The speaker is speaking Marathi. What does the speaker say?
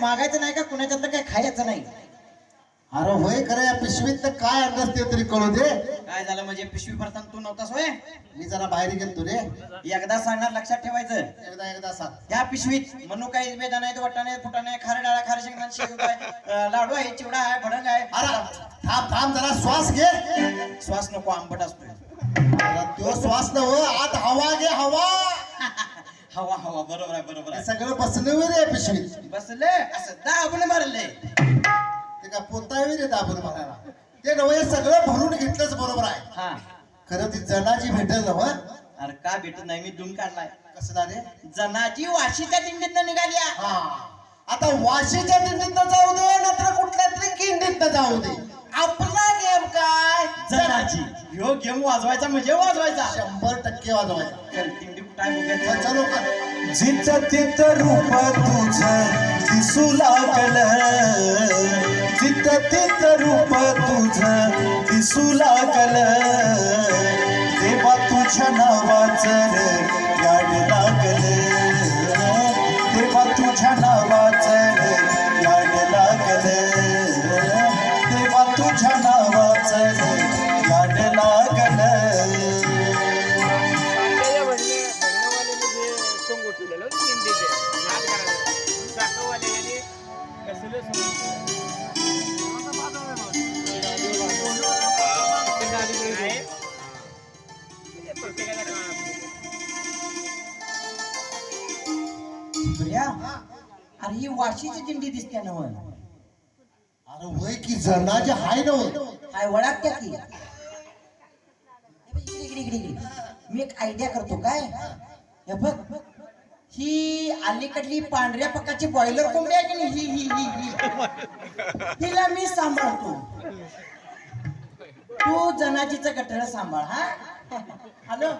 मागायचं नाही का? कुणाच्यातलं काय खायचं नाही? अरे होय खरं या पिशवीत तर काय अंदाज ते तरी कळू दे. काय झालं म्हणजे पिशवी भरताना तू नव्हतास होय? मी जरा बाहेर गेलतो रे. एकदा सांगणार लक्षात ठेवायचं. एकदा एकदा सांग. त्या पिशवीत म्हणू काही वेदा नाही वाटाणे फुटाणे खार डाळा खार शेंगदाणा काय लाडू आहे चिवडा आहे भडंग आहे. अरे थांब थांब जरा श्वास घे. श्वास नको आंबट असतोय. अरे तो श्वास नव आत हवा घे हवा. हवा हवा बरोबर आहे बरोबर आहे. सगळं बसलं वे रे पिशवीत. बसले? असं दाबून मारले. ते काय पोता वे रे दाबून मारायला. ते नव हे सगळं भरून घेतलंच बरोबर आहे. हा. खरं ती जनाची भेटेल नव अरे का भेटत नाही? मी धुम काढलाय. कसं झाले? जनाची वाशीच्या दिंडीत निघाली हा. आता वाशीच्या दिंडीत जाऊ दे नाहीतर कुठल्या तरी किंडीत जाऊ दे. आपला गेम काय? जनाची ह्यो गेम वाजवायचा म्हणजे वाजवायचा. शंभर टक्के वाजवायचा. चल कुठं जित तित रूप तुझ दिसू लागल. जित तित रूप तुझ दिसू लागल. देवा तुझ्या नावाच याड लागल. देवा तुझ्या नावाच याड लागल. देवा तुझ्या नावाच प्रिया अरे ही वाशीची दिंडी दिसते ना मग अरे वय की जनाची हाय नव काय वळागत्या की. इकडे इकडे इकडे इकडे. मी एक आयडिया करतो काय? हे बघ. ही अलीकडली पांढऱ्या पकाची बॉयलर कोंबडी आहे की नाही? ही ही ही ही. तिला मी सांभाळतो. तू जनाजीचं गठळ सांभाळ हा? हॅलो?